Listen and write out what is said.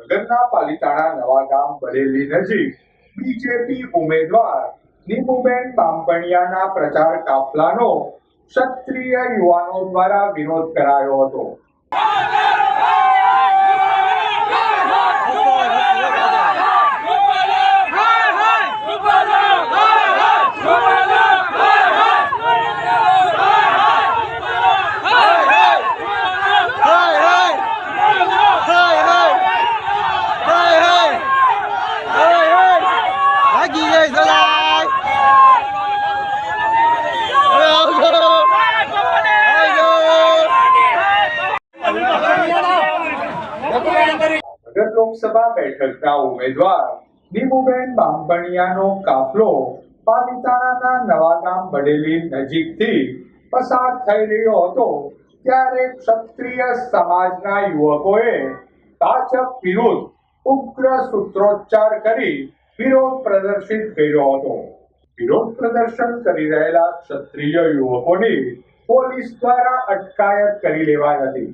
નગરના પાલિતાણા નવા ગામ બરેલી નજીક બીજેપી ઉમેદવાર નીમુબેન બામપણિયાના પ્રચાર કાફલાનો ક્ષત્રિય યુવાનો દ્વારા વિરોધ કરાયો હતો. નગર લોકસભા બેઠકના ઉમેદવાર દીપુબેન બામપણિયાનો કાફલો પાલિતાણાના નવા ગામ બડેલી નજીકથી પસાર થઈ રહ્યો હતો, ત્યારે ક્ષત્રિય સમાજના યુવકોએ ભાજપ વિરુદ્ધ ઉગ્ર સૂત્રોચ્ચાર કરી વિરોધ પ્રદર્શિત કર્યો હતો. વિરોધ પ્રદર્શન કરી રહેલા ક્ષત્રિય યુવકોની પોલીસ દ્વારા અટકાયત કરી લેવાઈ હતી.